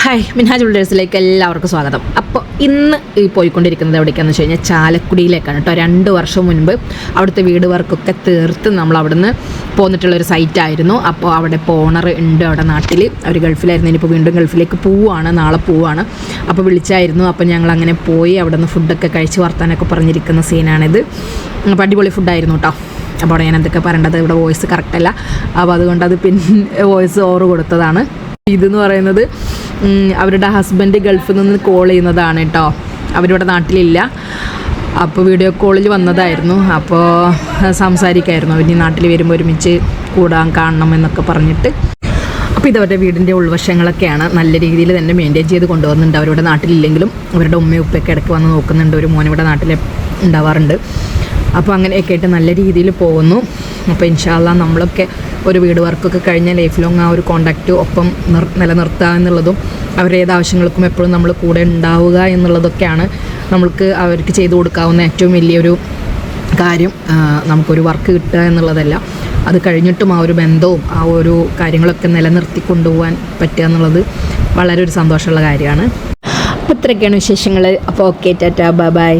Hi Minhaj ബിൽഡേഴ്സിലേക്ക് എല്ലാവർക്കും സ്വാഗതം. അപ്പോൾ ഇന്ന് ഈ പോയിക്കൊണ്ടിരിക്കുന്നത് എവിടേക്കാന്ന് വെച്ച് കഴിഞ്ഞാൽ ചാലക്കുടിയിലേക്കാണ് കേട്ടോ. രണ്ട് വർഷം മുൻപ് അവിടുത്തെ വീട് വർക്കൊക്കെ തീർത്ത് നമ്മൾ അവിടുന്ന് പോന്നിട്ടുള്ളൊരു സൈറ്റായിരുന്നു അപ്പോൾ അവിടെ പോണർ ഉണ്ട് അവിടെ നാട്ടിൽ അവർ ഗൾഫിലായിരുന്നു. ഇനിയിപ്പോൾ വീണ്ടും ഗൾഫിലേക്ക് പോവുകയാണ്. നാളെ പോവുകയാണ്. അപ്പോൾ വിളിച്ചായിരുന്നു. അപ്പോൾ ഞങ്ങൾ അങ്ങനെ പോയി അവിടെ നിന്ന് ഫുഡൊക്കെ കഴിച്ച് വർത്താനൊക്കെ പറഞ്ഞിരിക്കുന്ന സീനാണിത്. അപ്പോൾ അടിപൊളി ഫുഡായിരുന്നു കേട്ടോ. അപ്പോൾ അവിടെ ഞാൻ എന്തൊക്കെ പറയേണ്ടത്? ഇവിടെ വോയിസ് കറക്റ്റല്ല അപ്പോൾ അതുകൊണ്ട് അത് പിന്നെ വോയിസ് ഓറ് കൊടുത്തതാണ്. ഇതെന്ന് പറയുന്നത് അവരുടെ ഹസ്ബൻഡ് ഗൾഫിൽ നിന്ന് കോൾ ചെയ്യുന്നതാണ് കേട്ടോ അവരിവിടെ നാട്ടിലില്ല. അപ്പോൾ വീഡിയോ കോളിൽ വന്നതായിരുന്നു. അപ്പോൾ സംസാരിക്കായിരുന്നു. അവർ നാട്ടിൽ വരുമ്പോൾ ഒരുമിച്ച് കൂടാൻ കാണണം എന്നൊക്കെ പറഞ്ഞിട്ട്. അപ്പോൾ ഇതവരുടെ വീടിന്റെ ഉൾവശങ്ങളൊക്കെയാണ്. നല്ല രീതിയിൽ തന്നെ മെയിന്റെയിൻ ചെയ്ത് കൊണ്ടുവന്നിട്ടുണ്ട് അവരുടെ നാട്ടിലില്ലെങ്കിലും അവരുടെ ഉമ്മയും ഉപ്പയൊക്കെ ഇടയ്ക്ക് വന്ന് നോക്കുന്നുണ്ട്. ഒരു മോൻ ഇവിടെ നാട്ടിൽ ഉണ്ടാവാറുണ്ട്. അപ്പോൾ അങ്ങനെയൊക്കെ ആയിട്ട് നല്ല രീതിയിൽ പോകുന്നു. അപ്പോൾ ഇൻഷാല്ല നമ്മളൊക്കെ ഒരു വീട് വർക്കൊക്കെ കഴിഞ്ഞ ലൈഫ് ലോങ് ആ ഒരു കോണ്ടാക്റ്റ് ഒപ്പം നിർ നിലനിർത്തുക എന്നുള്ളതും അവരുടെ ഏത് ആവശ്യങ്ങൾക്കും എപ്പോഴും നമ്മൾ കൂടെ ഉണ്ടാവുക എന്നുള്ളതൊക്കെയാണ് നമ്മൾക്ക് അവർക്ക് ചെയ്തു കൊടുക്കാവുന്ന ഏറ്റവും വലിയൊരു കാര്യം നമുക്കൊരു വർക്ക് കിട്ടുക എന്നുള്ളതല്ല. അത് കഴിഞ്ഞിട്ടും ആ ഒരു ബന്ധവും ആ ഒരു കാര്യങ്ങളൊക്കെ നിലനിർത്തി കൊണ്ടുപോകാൻ പറ്റുക എന്നുള്ളത് വളരെ ഒരു സന്തോഷമുള്ള കാര്യമാണ്. അപ്പോൾ ഇത്രയൊക്കെയാണ് വിശേഷങ്ങൾ അപ്പോൾ ഓക്കെ ടാറ്റ ബൈ ബൈ